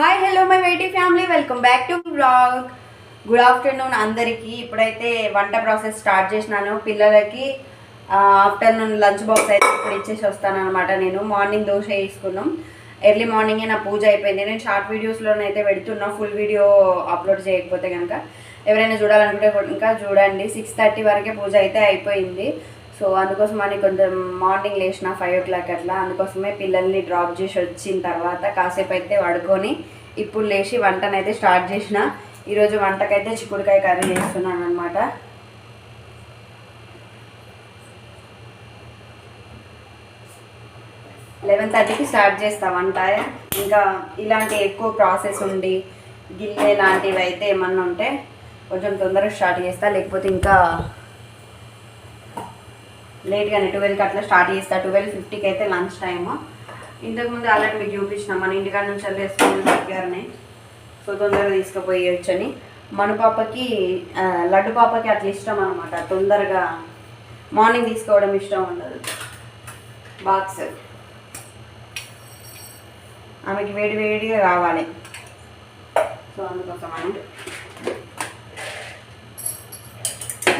Hi hello my weighty family welcome back to blog good afternoon అందరికీ. ఇప్పుడైతే వంట process start చేసినాను. పిల్లలకి ఆఫ్టర్నూన్ లంచ్ బాక్స్ అయితే ఇప్పుడు ఇచ్చేసి వస్తాను అనమాట నేను. మార్నింగ్ దోశ వేసుకున్నాం. ఎర్లీ మార్నింగే నా పూజ అయిపోయింది. నేను షార్ట్ వీడియోస్లోనైతే పెడుతున్నా. ఫుల్ వీడియో అప్లోడ్ చేయకపోతే కనుక ఎవరైనా చూడాలనుకుంటే ఇంకా చూడండి. సిక్స్ థర్టీ వరకే పూజ అయితే అయిపోయింది. సో అందుకోసం అని కొంచెం మార్నింగ్ లేచిన ఫైవ్ ఓ క్లాక్ అట్లా అందుకోసమే పిల్లల్ని డ్రాప్ చేసి వచ్చిన తర్వాత కాసేపు అయితే పడుకొని ఇప్పుడు లేచి వంటనైతే స్టార్ట్ చేసిన. ఈరోజు వంటకైతే చిక్కుడుకాయ కర్రీ చేస్తున్నాను అనమాట లెవెన్ థర్టీకి స్టార్ట్ చేస్తా వంట. ఇంకా ఇలాంటి ఎక్కువ ప్రాసెస్ ఉండి గిన్నె లాంటివి అయితే ఏమన్నా ఉంటే కొంచెం తొందరగా స్టార్ట్ చేస్తా లేకపోతే ఇంకా లేట్గానే ట్వెల్వ్కి అట్లా స్టార్ట్ చేస్తా. ట్వెల్వ్ ఫిఫ్టీకి అయితే లంచ్ టైము. ఇంతకుముందు ఆల్రెడీ మీకు చూపించిన మన ఇంటికాడ నుంచి వెళ్ళే స్కూల్ దగ్గరనే సో తొందరగా తీసుకుపోయొచ్చు అని మన పాపకి లడ్డు పాపకి అట్లా ఇష్టం అనమాట తొందరగా మార్నింగ్ తీసుకోవడం ఇష్టం ఉండదు. బాక్స్. ఆమెకి వేడి వేడిగా కావాలి. సో అందుకోసం అని.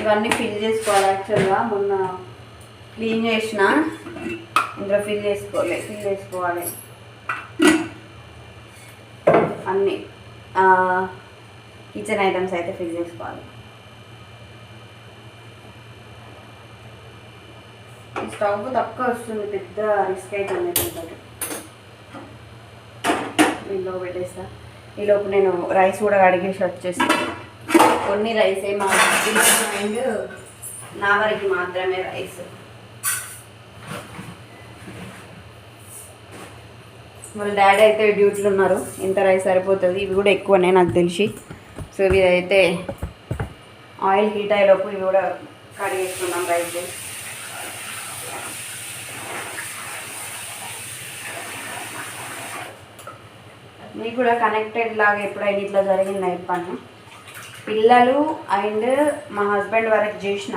ఇవన్నీ ఫిల్ చేసుకోవాలి యాక్చువల్గా. మొన్న క్లీన్ చేసిన. ఇందులో ఫిల్ చేసుకోవాలి ఫిల్ చేసుకోవాలి. అన్నీ కిచెన్ ఐటమ్స్ అయితే ఫిల్ చేసుకోవాలి. స్టవ్ తక్కువ వస్తుంది పెద్ద రిస్క్ అవుతుంది దీంతో దీనిలో పెట్టేస్తా. ఈలోపు నేను రైస్ కూడా అడిగేసి వచ్చేస్తాను కొన్ని రైస్ ఏమో అండ్ నా వరకు మాత్రమే రైస్ వాళ్ళ డాడీ అయితే డ్యూటీలు ఉన్నారు. ఇంత రైస్ సరిపోతుంది. ఇవి కూడా ఎక్కువనే నాకు తెలిసి. సో ఇవి అయితే ఆయిల్ హీట్ అయ్యేలోపు ఇవి కూడా కడిగేసుకున్నాం రైస్ మీకు కూడా కనెక్టెడ్ లాగా ఎప్పుడైనా ఇట్లా జరిగింది చెప్పాను పిల్లలు అండ్ మా హస్బెండ్ వరకు చేసిన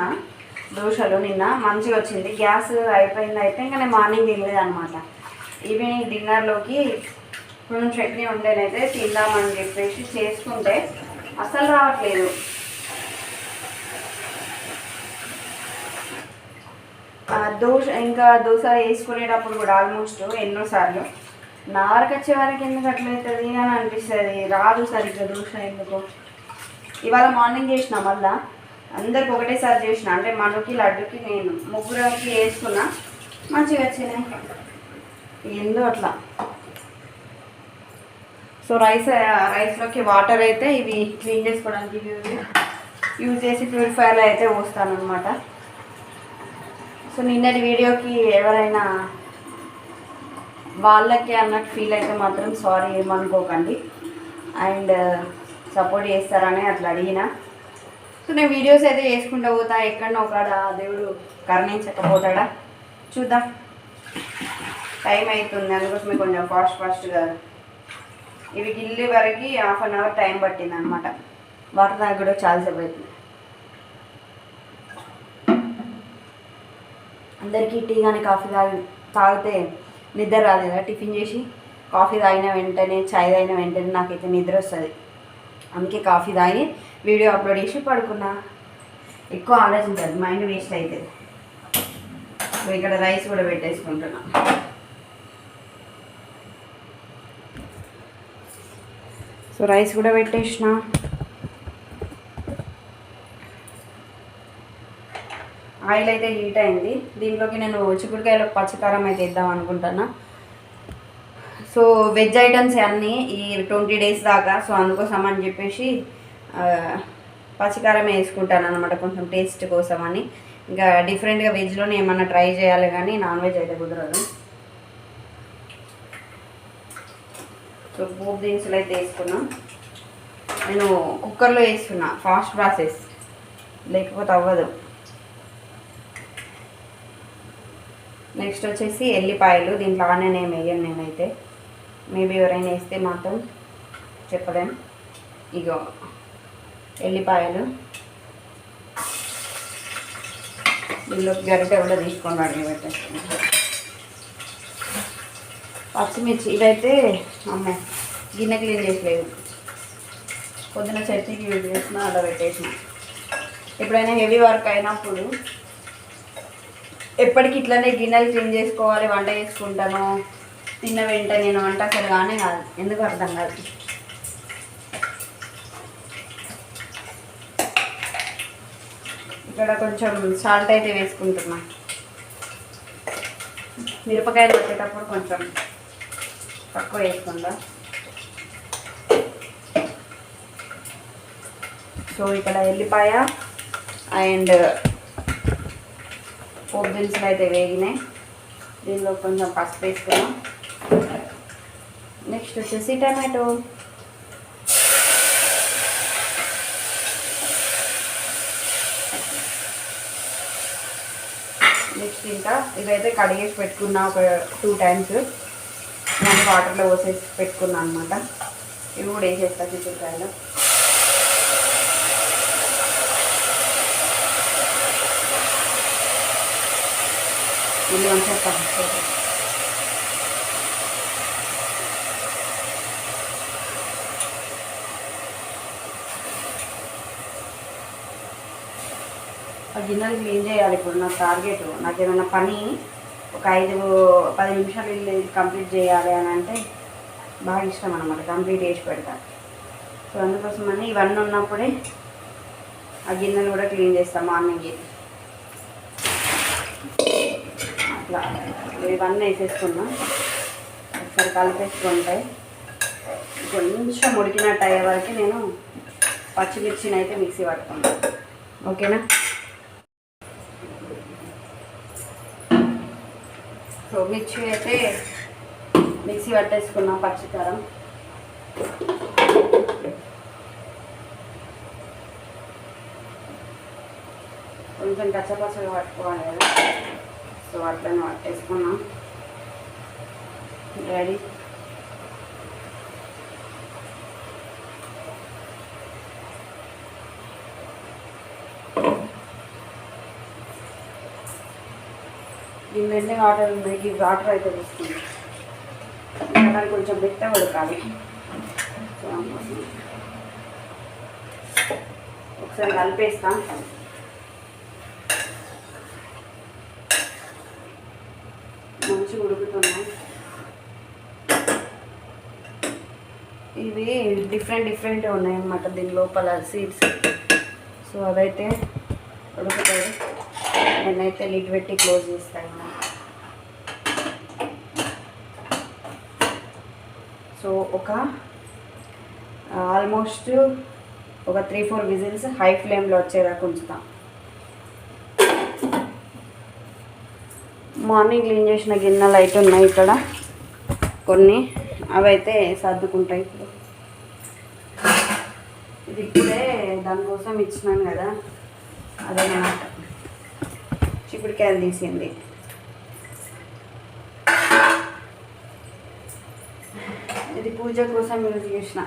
దోశలు నిన్న మంచిగా వచ్చింది. గ్యాస్ అయిపోయింది అయితే ఇంకా నేను మార్నింగ్ తినలేదు అనమాట ఈవినింగ్ డిన్నర్లోకి కొంచెం చట్నీ ఉండేనైతే తిందామని చెప్పేసి చేసుకుంటే అసలు రావట్లేదు. దోశ ఇంకా దోశ వేసుకునేటప్పుడు కూడా ఆల్మోస్ట్ ఎన్నోసార్లు నా వరకు వచ్చే వరకు ఎందుకు అట్లయితుంది అని అనిపిస్తుంది. రాదు సరిగ్గా దోశ ఎందుకు. ఇవాళ మార్నింగ్ చేసిన మళ్ళా అందరికి ఒకటేసారి చేసిన. అంటే మనకి లడ్డుకి నేను ముగ్గురికి వేసుకున్నా మంచిగా వచ్చినాయి. ఏందో అట్లా. సో రైస్ రైస్లోకి వాటర్ అయితే ఇవి క్లీన్ చేసుకోవడానికి యూజ్ చేసి ప్యూరిఫైర్లో అయితే పోస్తాను అనమాట సో నిన్నటి వీడియోకి ఎవరైనా వాళ్ళకి అన్నట్టు ఫీల్ అయితే మాత్రం సారీ ఏమనుకోకండి. అండ్ సపోర్ట్ uh, చేస్తారని అట్లా అడిగిన. సో నేను వీడియోస్ అయితే చేసుకుంటూ పోతా ఎక్కడో ఒకడ దేవుడు కరుణించకపోతాడా? చూద్దాం. టైం అవుతుంది అందుకోసమే కొంచెం ఫాస్ట్ ఫాస్ట్గా. ఇవి గిల్లి వరకు హాఫ్ అన్ అవర్ టైం పట్టింది అనమాట వాటర్ దానికి కూడా చాలాసేపు అవుతుంది అందరికీ టీ కానీ కాఫీ తాగి తాగితే నిద్ర రాదు కదా. టిఫిన్ చేసి కాఫీ తాగిన వెంటనే చాయ్ తాగిన వెంటనే నాకైతే నిద్ర వస్తుంది. అందుకే కాఫీ తాగి వీడియో అప్లోడ్ చేసి పడుకున్నా. ఎక్కువ ఆలోచించదు మైండ్ వేస్ట్ అవుతుంది ఇక్కడ రైస్ కూడా పెట్టేసుకుంటున్నాను సో రైస్ కూడా పెట్టేసిన. ఆయిల్ అయితే హీట్ అయింది. దీంట్లోకి నేను చిక్కుడుకాయలో పచ్చికారం అయితే ఇద్దాం అనుకుంటున్నా. సో వెజ్ ఐటమ్స్ అన్నీ ఈ ట్వంటీ డేస్ దాకా సో అందుకోసం అని చెప్పేసి పచ్చికారం వేసుకుంటాను అనమాట కొంచెం టేస్ట్ కోసం అని ఇంకా డిఫరెంట్గా వెజ్లోనే ఏమన్నా ట్రై చేయాలి కానీ నాన్ వెజ్ అయితే కుదరదు. సో పోపు దినుసులు అయితే వేసుకున్నాం నేను కుక్కర్లో వేసుకున్నా ఫాస్ట్ ప్రాసెస్ లేకపోతే అవ్వదు. నెక్స్ట్ వచ్చేసి ఎల్లిపాయలు దీంట్లో ఆనియన్ ఏమి వేయను నేనైతే. మేబీ ఎవరైనా వేస్తే మాత్రం చెప్పలేం. ఇగో ఎల్లిపాయలు. దీనిలో గరిటె కూడా తీసుకొని అడిగి పెట్టేస్తాను పచ్చిమిర్చి ఇవైతే అమ్మాయి గిన్నె క్లీన్ చేసలేదు పొద్దున చట్నీకి యూజ్ చేసిన అలా పెట్టేసిన. ఎప్పుడైనా హెవీ వర్క్ అయినప్పుడు ఎప్పటికి ఇట్లనే గిన్నెలు క్లీన్ చేసుకోవాలి వంట చేసుకుంటాను తిన్న వెంట నేను వంట అసలు కానీ కాదు ఎందుకు అర్థం కాదు. ఇక్కడ కొంచెం సాల్ట్ అయితే వేసుకుంటున్నా. మిరపకాయలు వచ్చేటప్పుడు కొంచెం తక్కువ వేసుకుందాం సో ఇక్కడ ఎల్లిపాయ అండ్ పోపు దినుసులు అయితే వేగినాయి. దీనిలో కొంచెం పసుపు వేసుకున్నాం నెక్స్ట్ వచ్చేసి టమాటో. నెక్స్ట్ ఇంకా ఇవైతే కడిగేసి పెట్టుకున్నా ఒక టూ టైమ్స్ నేను వాటర్లో పోసేసి పెట్టుకున్నాను అనమాట ఇవి కూడా వేసేస్తా చిక్కుడుకాయలు ఇది వంచేస్తాను ఆ గిన్నెలు క్లీన్ చేయాలి ఇప్పుడు నా టార్గెట్. నాకు ఏమైనా పని ఒక ఐదు పది నిమిషాలు ఇల్లు కంప్లీట్ చేయాలి అని అంటే బాగా ఇష్టం అనమాట కంప్లీట్ చేసి పెడతా. సో అందుకోసమని ఇవన్నీ ఉన్నప్పుడే ఆ గిన్నెను కూడా క్లీన్ చేస్తాం మార్నింగ్. అట్లా. ఇవన్నీ వేసేసుకున్నాం. ఒకసారి కలిపేసుకుంటాయి. కొంచెం ఉడికినట్టు అయ్యే వరకు నేను పచ్చిమిర్చిని అయితే మిక్సీ పట్టుకున్నాను ఓకేనా? సో మిర్చి అయితే మిక్సీ పట్టేసుకున్నాం పచ్చికారం. కొంచెం కచ్చపచ్చగా పట్టుకోవాలి కదా. సో అట్లనే పట్టేసుకున్నాం. రెడీ ఫ్రీజింగ్ వాటర్ ఉన్నాయి ఈ వాటర్ అయితే వస్తుంది. దాన్ని కొంచెం బిట్ట ఉడకాలి ఒకసారి కలిపేస్తాం మంచి ఉడుకుతున్నాయి. ఇవి డిఫరెంట్ డిఫరెంట్ ఉన్నాయి అన్నమాట దీని లోపల సీడ్స్ సో అదైతే ఉడుకుతాయి. నేనైతే లిడ్ పెట్టి క్లోజ్ చేస్తాను. సో ఒక ఆల్మోస్ట్ ఒక త్రీ ఫోర్ విజిల్స్ హై ఫ్లేమ్లో వచ్చేదాకా ఉంచుతాం. మార్నింగ్ క్లీన్ చేసిన గిన్నెలు అయితే ఉన్నాయి ఇక్కడ. కొన్ని అవైతే సర్దుకుంటాయి ఇప్పుడు. ఇది ఇప్పుడే దానికోసం ఇచ్చినాను కదా. అదనమాట. చిక్కుడుకాయలు తీసింది ఇది పూజ కోసం యూజ్ చేసిన.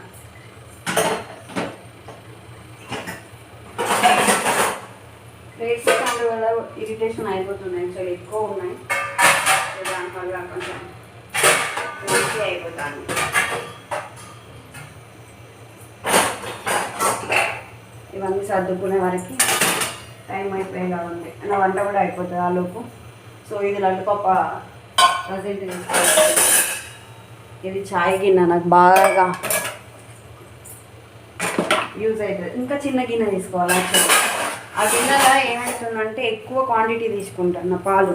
రేట్స్ దాని వల్ల ఇరిటేషన్ అయిపోతున్నాయి. చాలా ఎక్కువ ఉన్నాయి. దానివల్ల కొంచెం మంచి అయిపోతాను. ఇవన్నీ సర్దుకునే వరకు టైం అయిపోయేలా ఉంది. నా వంట కూడా అయిపోతుంది ఆ లోపు. సో ఇది లడ్డు పప్ప ప్రజెంట్ తీసుకోవాలి ఇది చాయ్ గిన్నె నాకు బాగా యూజ్ అవుతుంది ఇంకా చిన్న గిన్నె తీసుకోవాలి యాక్చువల్లీ ఆ గిన్నెలో ఏమవుతుందంటే ఎక్కువ క్వాంటిటీ తీసుకుంటాను నా పాలు.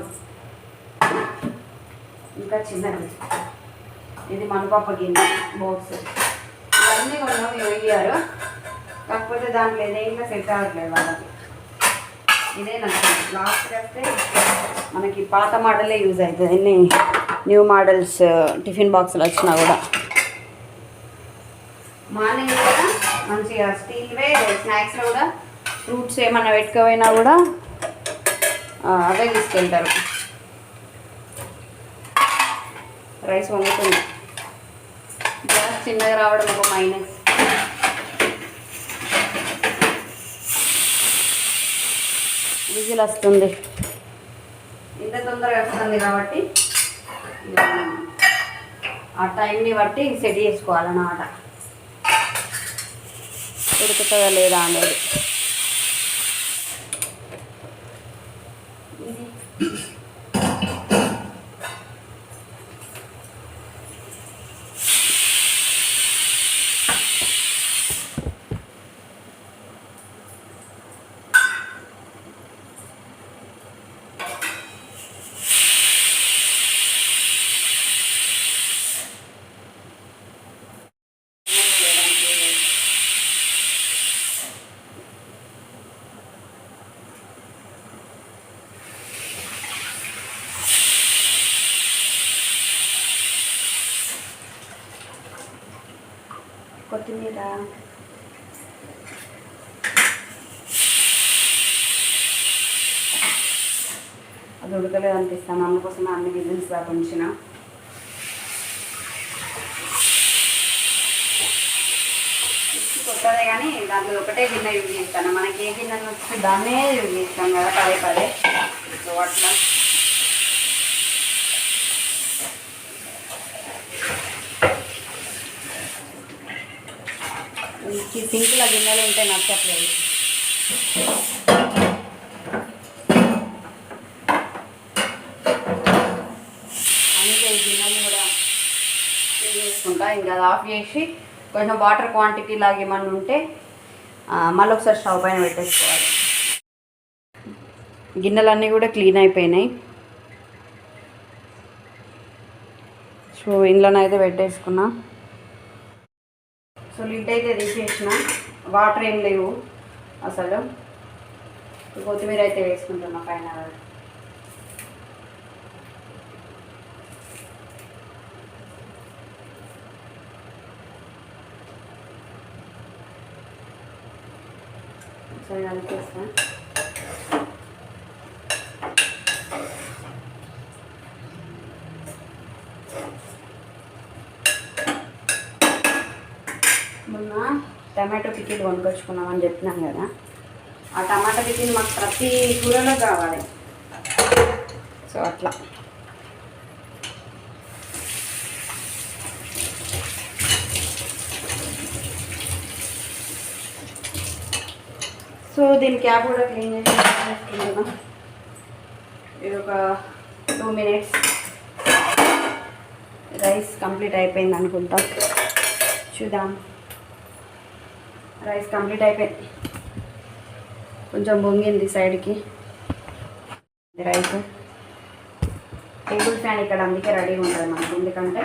ఇంకా చిన్నది తీసుకోవాలి. ఇది మనపప్ప గిన్నె బాక్స్ ఇవన్నీ కొన్నాం వేయారు. కాకపోతే దాంట్లో ఏదైనా సెట్ అవ్వట్లేదు వాళ్ళకి. ఇదే నాకు లాస్ట్ వస్తే మనకి పాత మోడలే యూజ్ అవుతుంది ఎన్ని న్యూ మోడల్స్ టిఫిన్ బాక్సులు వచ్చినా కూడా. మార్నింగ్ కూడా మంచిగా స్టీల్వే స్నాక్స్లో కూడా ఫ్రూట్స్ ఏమన్నా పెట్టుకోపోయినా కూడా అదే అవే తీసుకెళ్తారు. రైస్ వండుతుంది. గ్యాస్ చిన్నగా రావడం ఒక మైనస్. విజిల్ వస్తుంది. ఇంత తొందరగా వస్తుంది కాబట్టి ఆ టైంని బట్టి సెట్ చేసుకోవాలన్నమాట. ఉడుకుతుందా లేదా అనేది. కొత్తిమీర. అది ఉడకలేదు అనిపిస్తాను అందుకోసం అన్ని విజిల్స్ దాకా ఉంచిన. కొత్తదే కానీ దాంట్లో ఒకటే గిన్నె యూజ్ చేస్తాను. మనకి ఏ గిన్నె వచ్చి దాన్నే యూజ్ చేస్తాం కదా పదే పదే. సో అట్లా ఈ సింకుల గిన్నెలు ఉంటే నచ్చట్లేదు అందుకే ఈ గిన్నెలు కూడా చేసుకుంటా. ఇంకా అది ఆఫ్ చేసి కొంచెం వాటర్ క్వాంటిటీ లాగా ఏమన్నా ఉంటే మళ్ళీ ఒకసారి స్టవ్ పైన పెట్టేసుకోవాలి. గిన్నెలన్నీ కూడా క్లీన్ అయిపోయినాయి. సో ఇంట్లోనైతే పెట్టేసుకున్నా. సో లిడ్ అయితే తీసేసిన. వాటర్ ఏం లేవు అసలు. కొత్తిమీర అయితే వేసుకుంటున్నా పైన. సరే కలిపేస్తా మొన్న టమాటో పికిల్ కొనుక్కొచ్చుకున్నామని చెప్పినాం కదా. ఆ టమాటా పికిల్ మాకు ప్రతి కూరలో కావాలి. సో అట్లా. సో దీని క్యాప్ కూడా క్లీన్ చేసి ఇది ఒక టూ మినిట్స్. రైస్ కంప్లీట్ అయిపోయింది అనుకుంటా. చూద్దాం. రైస్ కంప్లీట్ అయిపోయింది. కొంచెం పొంగింది సైడ్కి. రైస్. టేబుల్ ఫ్యాన్ ఇక్కడ అందుకే రెడీగా ఉంటుంది మనకు. ఎందుకంటే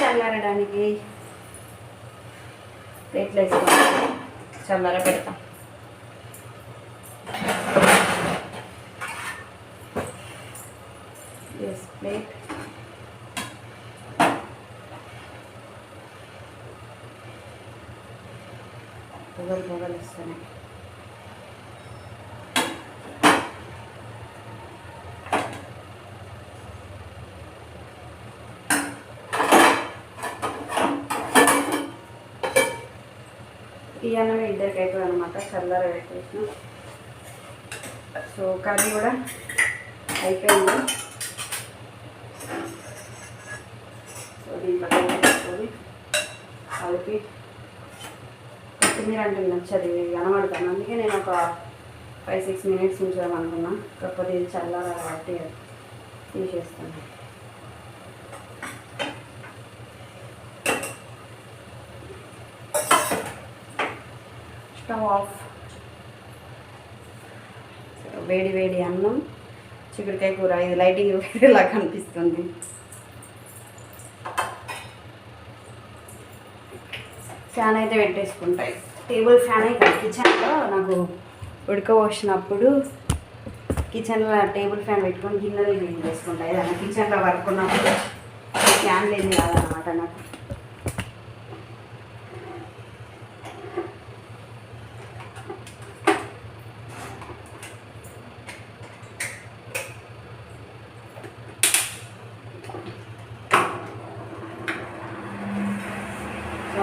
చల్లారడానికి ప్లేట్లు వేసుకోవాలి చల్లార పెడతాం ఈ అన్నం ఇద్దరికి అవుతుంది అనమాట చల్లర పెట్టేసిన సో కర్రీ కూడా అయిపోయింది. సో దీంట్లో వేసుకొని కలిపి కొత్తిమీర అంటే నచ్చదు ఇది కనబడతాను అందుకే నేను ఒక ఫైవ్ సిక్స్ మినిట్స్ ఉంచుదాం అనుకున్నా. కాకపోతే ఇది చల్లారా కాబట్టి తీసేస్తాను. స్టవ్ ఆఫ్ వేడి వేడి అన్నం చిక్కుడుకాయ కూర ఇది లైటింగ్ వేరేలా కనిపిస్తుంది. ఫ్యాన్ అయితే పెట్టేసుకుంటాయి టేబుల్ ఫ్యాన్ అయితే కిచెన్లో నాకు ఉడకపోసినప్పుడు కిచెన్లో టేబుల్ ఫ్యాన్ పెట్టుకొని గిన్నెలు క్లీన్ చేసుకుంటాయి ఏదైనా కిచెన్లో వర్క్ ఉన్నప్పుడు. ఫ్యాన్ లేని కాదనమాట నాకు.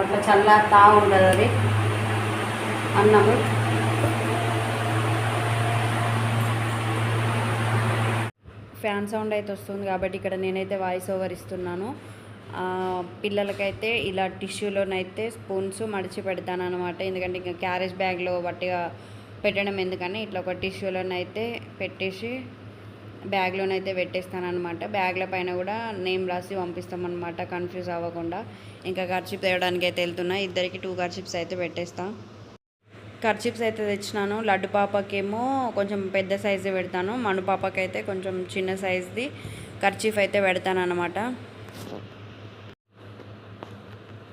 అట్లా చల్లారుతా ఉండదు అది. అన్నము. ఫ్యాన్ సౌండ్ అయితే వస్తుంది కాబట్టి ఇక్కడ నేనైతే వాయిస్ ఓవర్ ఇస్తున్నాను. పిల్లలకైతే ఇలా టిష్యూలోనైతే స్పూన్స్ మడిచి పెడతాను అనమాట ఎందుకంటే ఇంకా క్యారేజ్ బ్యాగ్లో బట్టిగా పెట్టడం ఎందుకని ఇట్లా ఒక టిష్యూలోనైతే పెట్టేసి బ్యాగ్లోనైతే పెట్టేస్తానమాట బ్యాగ్ల పైన కూడా నేమ్ రాసి పంపిస్తామన్నమాట. కన్ఫ్యూజ్ అవ్వకుండా. ఇంకా ఖర్చిప్ తేయడానికి అయితే వెళ్తున్నా. ఇద్దరికి టూ ఖర్చిప్స్ అయితే పెట్టేస్తాను కర్చిప్స్ అయితే తెచ్చినాను. లడ్డు పాపకేమో కొంచెం పెద్ద సైజు పెడతాను. మను పాపకైతే కొంచెం చిన్న సైజుది కర్చీఫ్ అయితే పెడతాను అనమాట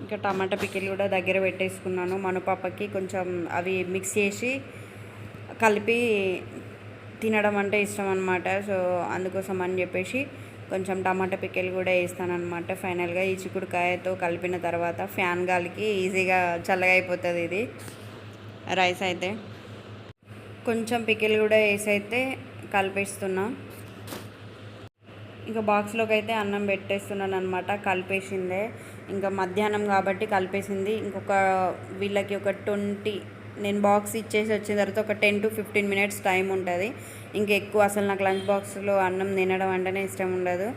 ఇంకా టమాటా పికిల్ కూడా దగ్గర పెట్టేసుకున్నాను. మను పాపకి కొంచెం అవి మిక్స్ చేసి కలిపి తినడం అంటే ఇష్టం అనమాట సో అందుకోసం అని చెప్పేసి కొంచెం టమాటా పికిల్ కూడా వేస్తాను అనమాట ఫైనల్గా ఈ చిక్కుడుకాయతో కలిపిన తర్వాత ఫ్యాన్ గాలికి ఈజీగా చల్లగా అయిపోతుంది ఇది. రైస్ అయితే కొంచెం పికిల్ కూడా వేసి అయితే కలిపేస్తున్నా. ఇంకా బాక్స్లోకి అయితే అన్నం పెట్టేస్తున్నాను అనమాట కలిపేసిందే. ఇంకా మధ్యాహ్నం కాబట్టి కలిపేసింది. ఇంకొక వీళ్ళకి ఒక ట్వంటీ నేను బాక్స్ ఇచ్చేసి వచ్చిన తర్వాత ఒక ten to fifteen minutes time ఉంటుంది. ఇంకా ఎక్కువ అసలు నాకు లంచ్ బాక్స్లో అన్నం తినడం అంటేనే ఇష్టం ఉండదు.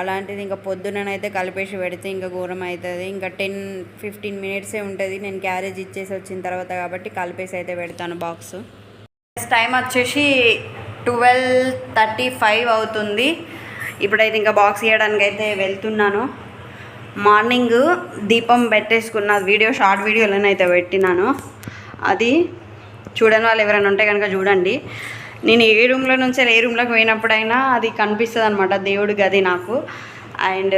అలాంటిది ఇంకా పొద్దుననైతే కలిపేసి పెడితే ఇంకా ఘోరం అవుతుంది ఇంకా టెన్ ఫిఫ్టీన్ మినిట్సే ఉంటుంది. నేను క్యారేజ్ ఇచ్చేసి వచ్చిన తర్వాత కాబట్టి కలిపేసి అయితే పెడతాను బాక్స్ టైం వచ్చేసి ట్వెల్వ్ థర్టీ ఫైవ్ అవుతుంది. ఇప్పుడైతే ఇంకా బాక్స్ ఇవ్వడానికి అయితే వెళ్తున్నాను. మార్నింగ్ దీపం పెట్టేసుకున్న వీడియో షార్ట్ వీడియోలోనైతే పెట్టినాను. అది చూడని వాళ్ళు ఎవరైనా ఉంటే కనుక చూడండి. నేను ఏ రూమ్లో నుంచి ఏ రూమ్లోకి పోయినప్పుడైనా అది కనిపిస్తుంది అనమాట దేవుడి గది నాకు. అండ్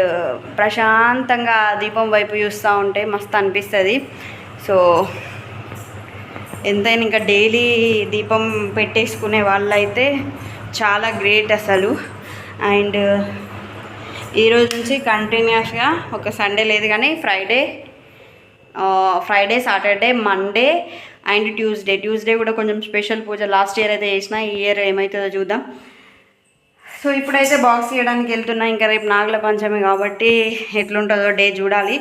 ప్రశాంతంగా దీపం వైపు చూస్తూ ఉంటే మస్తు అనిపిస్తుంది. సో ఎంతైనా ఇంకా డైలీ దీపం పెట్టేసుకునే వాళ్ళైతే చాలా గ్రేట్ అసలు. అండ్ ఈరోజు నుంచి కంటిన్యూస్గా ఒక సండే లేదు కానీ Friday Friday Saturday Monday and Tuesday. Tuesday కూడా కొంచెం స్పెషల్ పూజ. లాస్ట్ ఇయర్ అయితే చేసిన ఈ ఇయర్ ఏమవుతుందో చూద్దాం. సో ఇప్పుడైతే బాక్స్ చేయడానికి వెళ్తున్నా. ఇంకా రేపు నాగుల పంచమి కాబట్టి ఎట్లుంటుందో డే చూడాలి.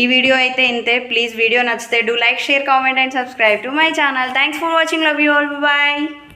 ఈ వీడియో అయితే ఇంతే. ప్లీజ్ వీడియో నచ్చితే do like share comment and subscribe to my channel. Thanks for watching. Love you all. Bye.